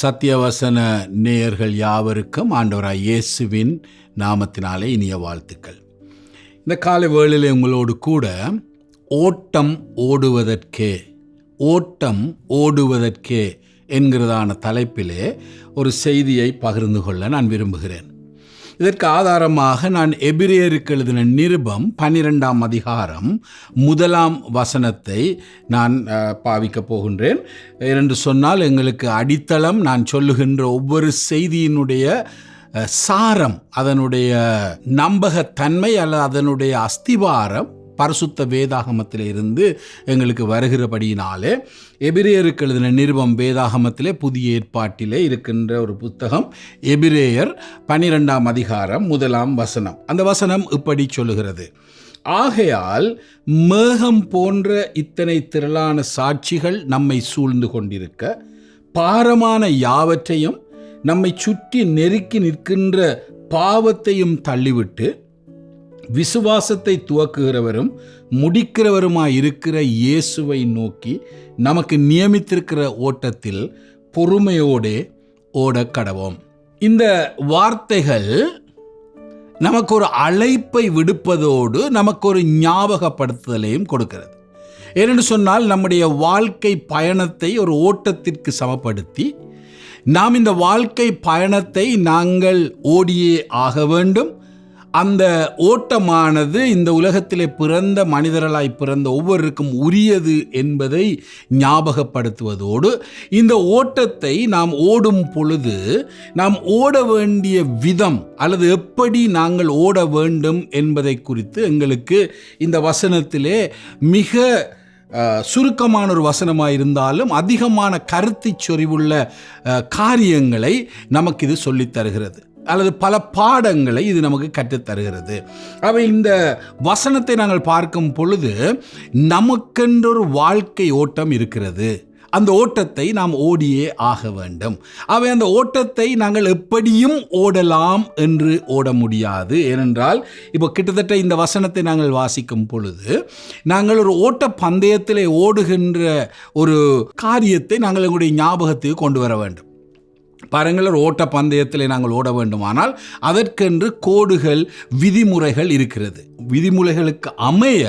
சத்தியவசன நேயர்கள் யாவருக்கும் ஆண்டவராய் இயேசுவின் நாமத்தினாலே இனிய வாழ்த்துக்கள். இந்த காலை வேளையிலே உங்களோடு கூட ஓட்டம் ஓடுவதற்கே ஓட்டம் ஓடுவதற்கே என்கிறதான தலைப்பிலே ஒரு செய்தியை பகிர்ந்து கொள்ள நான் விரும்புகிறேன். இதற்கு ஆதாரமாக நான் எபிரேயருக்கு எழுதின நிருபம் பன்னிரெண்டாம் அதிகாரம் முதலாம் வசனத்தை நான் பாவிக்கப் போகின்றேன். என்று சொன்னால் எங்களுக்கு அடித்தளம் நான் சொல்லுகின்ற ஒவ்வொரு செய்தியினுடைய சாரம் அதனுடைய நம்பகத்தன்மை அல்லது அதனுடைய அஸ்திவாரம் பரிசுத்த வேதாகமத்தில் இருந்து எங்களுக்கு வருகிறபடியினாலே எபிரேயருக்கு எழுதின நிருபம் வேதாகமத்திலே புதிய ஏற்பாட்டிலே இருக்கின்ற ஒரு புத்தகம் எபிரேயர் பனிரெண்டாம் அதிகாரம் முதலாம் வசனம். அந்த வசனம் இப்படி சொல்லுகிறது. ஆகையால் மேகம் போன்ற இத்தனை திரளான சாட்சிகள் நம்மை சூழ்ந்து கொண்டிருக்க பாரமான யாவற்றையும் நம்மை சுற்றி நெருக்கி நிற்கின்ற பாவத்தையும் தள்ளிவிட்டு விசுவாசத்தை துவக்குகிறவரும் முடிக்கிறவருமாய் இருக்கிற இயேசுவை நோக்கி நமக்கு நியமித்திருக்கிற ஓட்டத்தில் பொறுமையோடே ஓடக் கடவோம். இந்த வார்த்தைகள் நமக்கு ஒரு அழைப்பை விடுப்பதோடு நமக்கு ஒரு ஞாபகப்படுத்துதலையும் கொடுக்கிறது. ஏனென்று சொன்னால் நம்முடைய வாழ்க்கை பயணத்தை ஒரு ஓட்டத்திற்கு சமப்படுத்தி நாம் இந்த வாழ்க்கை பயணத்தை நாங்கள் ஓடியே ஆக வேண்டும். அந்த ஓட்டமானது இந்த உலகத்திலே பிறந்த மனிதர்களாய் பிறந்த ஒவ்வொருக்கும் உரியது என்பதை ஞாபகப்படுத்துவதோடு இந்த ஓட்டத்தை நாம் ஓடும் பொழுது நாம் ஓட வேண்டிய விதம் அல்லது எப்படி நாங்கள் ஓட வேண்டும் என்பதை குறித்து எங்களுக்கு இந்த வசனத்திலே மிக சுருக்கமான ஒரு வசனமாக இருந்தாலும் அதிகமான கருத்து சொறிவுள்ள காரியங்களை நமக்கு இது சொல்லித் தருகிறது. அல்லது பல பாடங்களை இது நமக்கு கற்றுத் தருகிறது அவை இந்த வசனத்தை நாங்கள் பார்க்கும் பொழுது நமக்கென்றொரு வாழ்க்கை ஓட்டம் இருக்கிறது. அந்த ஓட்டத்தை நாம் ஓடியே ஆக வேண்டும். அவை அந்த ஓட்டத்தை நாங்கள் எப்படியும் ஓடலாம் என்று ஓட முடியாது. ஏனென்றால் இப்போ கிட்டத்தட்ட இந்த வசனத்தை நாங்கள் வாசிக்கும் பொழுது நாங்கள் ஒரு ஓட்ட பந்தயத்தில் ஓடுகின்ற ஒரு காரியத்தை நாங்கள் எங்களுடைய ஞாபகத்துக்கு கொண்டு வர வேண்டும். பாருங்கள் ஓட்ட பந்தயத்தில் நாங்கள் ஓட வேண்டுமானால் அதற்கென்று கோடுகள் விதிமுறைகள் இருக்கிறது. விதிமுறைகளுக்கு அமைய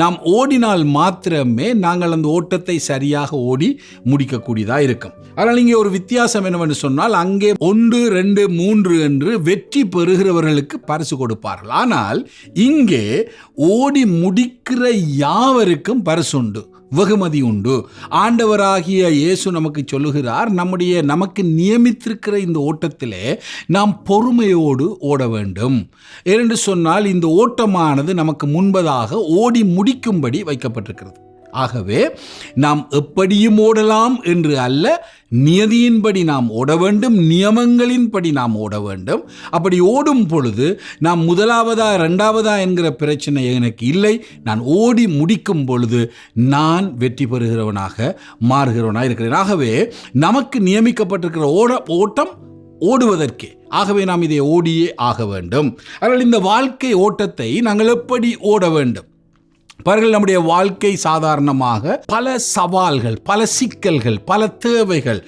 நாம் ஓடினால் மாத்திரமே நாங்கள் அந்த ஓட்டத்தை சரியாக ஓடி முடிக்கக்கூடியதாக இருக்கும். ஆனால் இங்கே ஒரு வித்தியாசம் என்னவென்று சொன்னால் அங்கே ஒன்று ரெண்டு மூன்று என்று வெற்றி பெறுகிறவர்களுக்கு பரிசு கொடுப்பார்கள். ஆனால் இங்கே ஓடி முடிக்கிற யாவருக்கும் பரிசு உண்டு வெகுமதி உண்டு. ஆண்டவராகிய இயேசு நமக்கு சொல்லுகிறார் நம்முடைய நமக்கு நியமித்திருக்கிற இந்த ஓட்டத்திலே நாம் பொறுமையோடு ஓட வேண்டும். ஏனென்று சொன்னால் இந்த ஓட்டமானது நமக்கு முன்பதாக ஓடி முடிக்கும்படி வைக்கப்பட்டிருக்கிறது. ஆகவே நாம் எப்படியும் ஓடலாம் என்று அல்ல நியதியின்படி நாம் ஓட வேண்டும் நியமங்களின்படி நாம் ஓட வேண்டும். அப்படி ஓடும் பொழுது நாம் முதலாவதா ரெண்டாவதா என்கிற பிரச்சனை எனக்கு இல்லை. நான் ஓடி முடிக்கும் பொழுது நான் வெற்றி பெறுகிறவனாக மாறுகிறவனாக இருக்கிறேன். ஆகவே நமக்கு நியமிக்கப்பட்டிருக்கிற ஓட ஓட்டம் ஓடுவதற்கே. ஆகவே நாம் இதை ஓடியே ஆக வேண்டும். அதனால் இந்த வாழ்க்கை ஓட்டத்தை நாங்கள் எப்படி ஓட வேண்டும்? பாருங்கள் நம்முடைய வாழ்க்கை சாதாரணமாக பல சவால்கள் பல சிக்கல்கள் பல தேவைகள்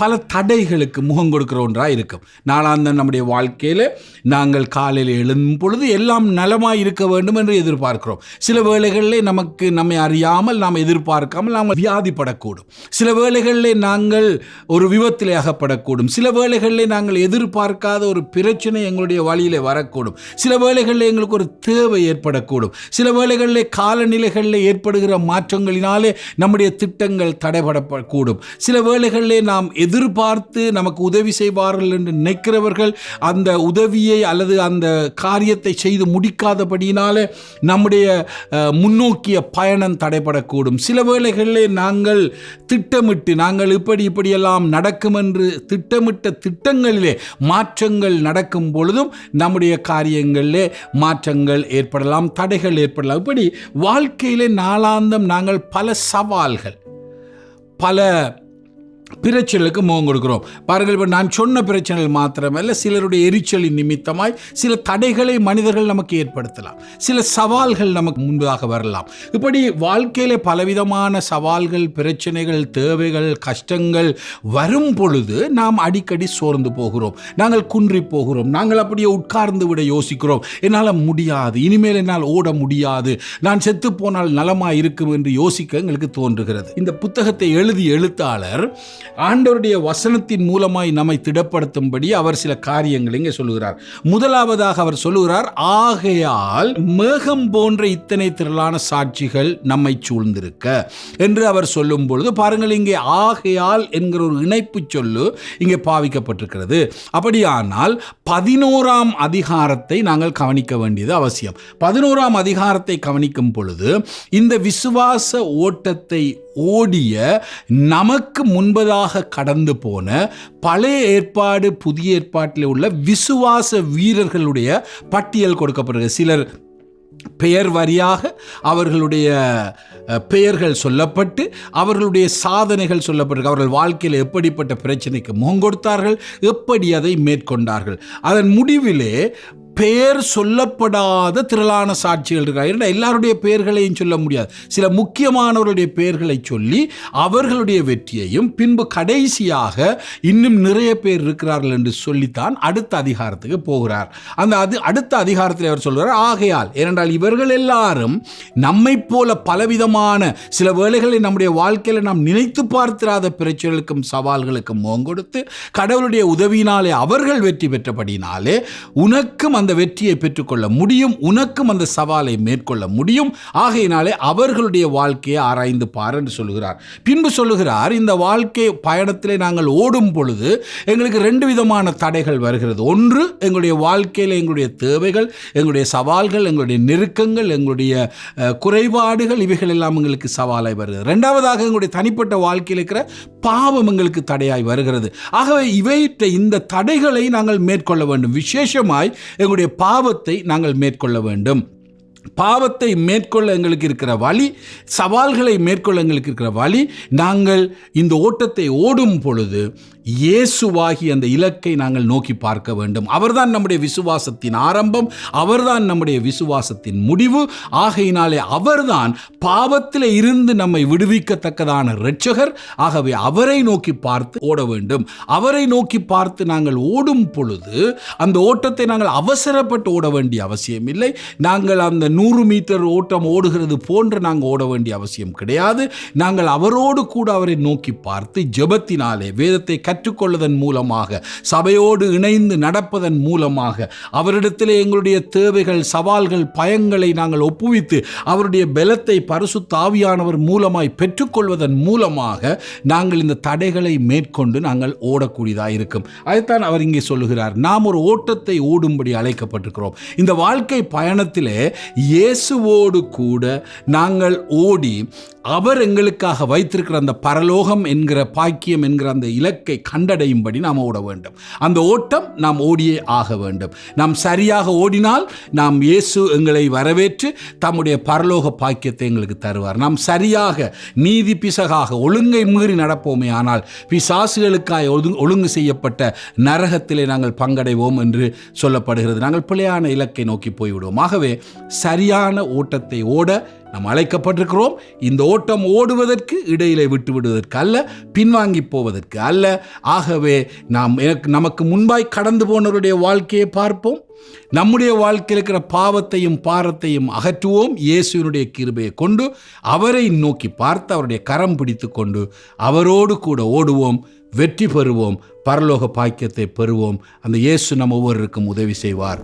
பல தடைகளுக்கு முகம் கொடுக்கிற ஒன்றாக இருக்கும். நாளாந்த நம்முடைய வாழ்க்கையில் நாங்கள் காலையில் எழும் பொழுது எல்லாம் நலமாக இருக்க வேண்டும் என்று எதிர்பார்க்கிறோம். சில வேளைகளிலே நமக்கு நம்மை அறியாமல் நாம் எதிர்பார்க்காமல் நாம் வியாதிப்படக்கூடும். சில வேளைகளிலே நாங்கள் ஒரு விபத்தில் அகப்படக்கூடும். சில வேளைகளிலே நாங்கள் எதிர்பார்க்காத ஒரு பிரச்சனை எங்களுடைய வழியிலே வரக்கூடும். சில வேளைகளில் எங்களுக்கு ஒரு தேவை ஏற்படக்கூடும். சில வேளைகளில் காலநிலைகளில் ஏற்படுகிற மாற்றங்களினாலே நம்முடைய திட்டங்கள் தடைபடக்கூடும். சில வேளைகளிலே நாம் எதிர்பார்த்து நமக்கு உதவி செய்வார்கள் என்று நினைக்கிறவர்கள் அந்த உதவியை அல்லது அந்த காரியத்தை செய்து முடிக்காதபடியினாலே நம்முடைய முன்னோக்கிய பயணம் தடைபடக்கூடும். சில வேளைகளிலே நாங்கள் திட்டமிட்டு நாங்கள் இப்படி இப்படியெல்லாம் நடக்கும் என்று திட்டமிட்ட திட்டங்களிலே மாற்றங்கள் நடக்கும் பொழுதும் நம்முடைய காரியங்களிலே மாற்றங்கள் ஏற்படலாம் தடைகள் ஏற்படலாம். இப்படி வாழ்க்கையிலே நாளாந்தம் நாங்கள் பல சவால்கள் பல பிரச்சனைகளுக்கு முகம் கொடுக்கிறோம். பாருங்கள் இப்போ நான் சொன்ன பிரச்சனைகள் மாத்திரமல்ல சிலருடைய எரிச்சலின் நிமித்தமாய் சில தடைகளை மனிதர்கள் நமக்கு ஏற்படுத்தலாம். சில சவால்கள் நமக்கு முன்பதாக வரலாம். இப்படி வாழ்க்கையில் பலவிதமான சவால்கள் பிரச்சனைகள் தேவைகள் கஷ்டங்கள் வரும் பொழுது நாம் அடிக்கடி சோர்ந்து போகிறோம். நாங்கள் குன்றி போகிறோம். நாங்கள் அப்படியே உட்கார்ந்து விட யோசிக்கிறோம். என்னால் முடியாது. இனிமேல் என்னால் ஓட முடியாது. நான் செத்து போனால் நலமாக இருக்கும் என்று யோசிக்க எங்களுக்கு தோன்றுகிறது. இந்த புத்தகத்தை எழுதிய எழுத்தாளர் ஆண்டவருடைய வசனத்தின் மூலமாய் நம்மை திடப்படுத்தும்படி அவர் சில காரியங்களை இங்கே சொல்லுகிறார். முதலாவதாக அவர் சொல்லுகிறார் ஆகையால் மேகம் போன்ற இத்தனை திரளான சாட்சிகள் நம்மை சூழ்ந்திருக்க. என்று அவர் சொல்லும் பொழுது பாருங்கள் இங்கே ஆகையால் என்கிற ஒரு இணைப்பு சொல்லு இங்கே பாவிக்கப்பட்டிருக்கிறது. அப்படியானால் பதினோராம் அதிகாரத்தை நாங்கள் கவனிக்க வேண்டியது அவசியம். பதினோராம் அதிகாரத்தை கவனிக்கும் பொழுது இந்த விசுவாச ஓட்டத்தை ஓடிய நமக்கு முன்பதாக கடந்து போன பழைய ஏற்பாடு புதிய ஏற்பாட்டில் உள்ள விசுவாச வீரர்களுடைய பட்டியல் கொடுக்கப்படுகிறது. சிலர் பெயர் வரியாக அவர்களுடைய பெயர்கள் சொல்லப்பட்டு அவர்களுடைய சாதனைகள் சொல்லப்பட்டு அவர்கள் வாழ்க்கையில் எப்படிப்பட்ட பிரச்சனைக்கு முகம் கொடுத்தார்கள் எப்படி அதை மேற்கொண்டார்கள். அதன் முடிவிலே பெயர் சொல்லப்படாத திரளான சாட்சிகள் இருக்கிறார் எல்லாருடைய பெயர்களையும் சொல்ல முடியாது. சில முக்கியமானவருடைய பெயர்களை சொல்லி அவர்களுடைய வெற்றியையும் பின்பு கடைசியாக இன்னும் நிறைய பேர் இருக்கிறார்கள் என்று சொல்லித்தான் அடுத்த அதிகாரத்துக்கு போகிறார். அந்த அது அடுத்த அதிகாரத்தில் அவர் சொல்கிறார் ஆகையால் ஏனென்றால் இவர்கள் எல்லாரும் நம்மை போல பலவிதமான சில வேளைகளை நம்முடைய வாழ்க்கையில் நாம் நினைத்து பார்த்திராத பிரச்சனைகளுக்கும் சவால்களுக்கும் முகம் கொடுத்து கடவுளுடைய உதவியினாலே அவர்கள் வெற்றி பெற்றபடினாலே உனக்கும் அந்த வெற்றியை பெற்றுக்கொள்ள முடியும் உனக்கும் அந்த சவாலை மேற்கொள்ள முடியும். ஆகையினாலே அவர்களுடைய வாழ்க்கையை ஆராய்ந்து பார் என்று சொல்லுகிறார். பின்பு சொல்லுகிறார் இந்த வாழ்க்கை பயணத்திலே நாங்கள் ஓடும் பொழுது எங்களுக்கு ரெண்டு விதமான தடைகள் வருகிறது. ஒன்று எங்களுடைய வாழ்க்கையில் எங்களுடைய தேவைகள் எங்களுடைய சவால்கள் எங்களுடைய நெருக்கங்கள் எங்களுடைய குறைபாடுகள் இவைகள் எல்லாம் எங்களுக்கு சவாலாய் வருகிறது. ரெண்டாவதாக எங்களுடைய தனிப்பட்ட வாழ்க்கையில் இருக்கிற பாவம் எங்களுக்கு தடையாய் வருகிறது. ஆகவே இவையிட்ட இந்த தடைகளை நாங்கள் மேற்கொள்ள வேண்டும். விசேஷமாய் எங்களுடைய பாவத்தை நாங்கள் மேற்கொள்ள வேண்டும். பாவத்தை மேற்கொள்ள எங்களுக்கு இருக்கிற வழி சவால்களை மேற்கொள்ள எங்களுக்கு இருக்கிற வழி நாங்கள் இந்த ஓட்டத்தை ஓடும் பொழுது இயேசுவாகி அந்த இலக்கை நாங்கள் நோக்கி பார்க்க வேண்டும். அவர்தான் நம்முடைய விசுவாசத்தின் ஆரம்பம் அவர்தான் நம்முடைய விசுவாசத்தின் முடிவு. ஆகையினாலே அவர்தான் பாவத்தில் இருந்து நம்மை விடுவிக்கத்தக்கதான இரட்சகர். ஆகவே அவரை நோக்கி பார்த்து ஓட வேண்டும். அவரை நோக்கி பார்த்து நாங்கள் ஓடும் பொழுது அந்த ஓட்டத்தை நாங்கள் அவசரப்பட்டு ஓட வேண்டிய அவசியம் இல்லை நாங்கள் அந்த நூறு மீட்டர் ஓட்டம் ஓடுகிறது போன்று நாங்கள் ஓட வேண்டிய அவசியம் கிடையாது. நாங்கள் அவரோடு கூட அவரை நோக்கி பார்த்து ஜெபத்தினாலே வேதத்தை கற்றுக்கொள்வதன் மூலமாக சபையோடு இணைந்து நடப்பதன் மூலமாக அவரிடத்திலே எங்களுடைய தேவைகள் சவால்கள் பயங்களை நாங்கள் ஒப்புவித்து அவருடைய பலத்தை பரிசு தாவியானவர் மூலமாய் பெற்றுக்கொள்வதன் மூலமாக நாங்கள் இந்த தடைகளை மேற்கொண்டு நாங்கள் ஓடக்கூடியதாக இருக்கும். அதைத்தான் அவர் இங்கே சொல்லுகிறார். நாம் ஒரு ஓட்டத்தை ஓடும்படி அழைக்கப்பட்டிருக்கிறோம். இந்த வாழ்க்கை பயணத்திலே இயேசுவோடு கூட நாங்கள் ஓடி அவர் எங்களுக்காக வைத்திருக்கிற அந்த பரலோகம் என்கிற பாக்கியம் என்கிற அந்த இலக்கை கண்டடையும்படி நாம் ஓட வேண்டும். அந்த ஓட்டம் நாம் ஓடியே ஆக வேண்டும். நாம் சரியாக ஓடினால் நாம் இயேசு எங்களை வரவேற்று தம்முடைய பரலோக பாக்கியத்தை எங்களுக்கு தருவார். நாம் சரியாக நீதி பிசகாக ஒழுங்கை மீறி நடப்போமே ஆனால் பிசாசுகளுக்காய் ஒழுங்கு ஒழுங்கு செய்யப்பட்ட நரகத்திலே நாங்கள் பங்கடைவோம் என்று சொல்லப்படுகிறது. நாங்கள் பிழையான இலக்கை நோக்கி போய்விடுவோம். ஆகவே சரியான ஓட்டத்தை ஓட நாம் அழைக்கப்பட்டிருக்கிறோம். இந்த ஓட்டம் ஓடுவதற்கு இடையிலே விட்டு விடுவதற்கு அல்ல பின்வாங்கி போவதற்கு அல்ல. ஆகவே நாம் எனக்கு நமக்கு முன்பாய் கடந்து போனவருடைய வாழ்க்கையை பார்ப்போம். நம்முடைய வாழ்க்கையில் இருக்கிற பாவத்தையும் பாரத்தையும் அகற்றுவோம். இயேசுவினுடைய கிருபையை கொண்டு அவரை நோக்கி பார்த்து அவருடைய கரம் பிடித்து கொண்டு அவரோடு கூட ஓடுவோம் வெற்றி பெறுவோம் பரலோக பாக்கியத்தை பெறுவோம். அந்த இயேசு நம்ம ஒவ்வொருக்கும் உதவி செய்வார்.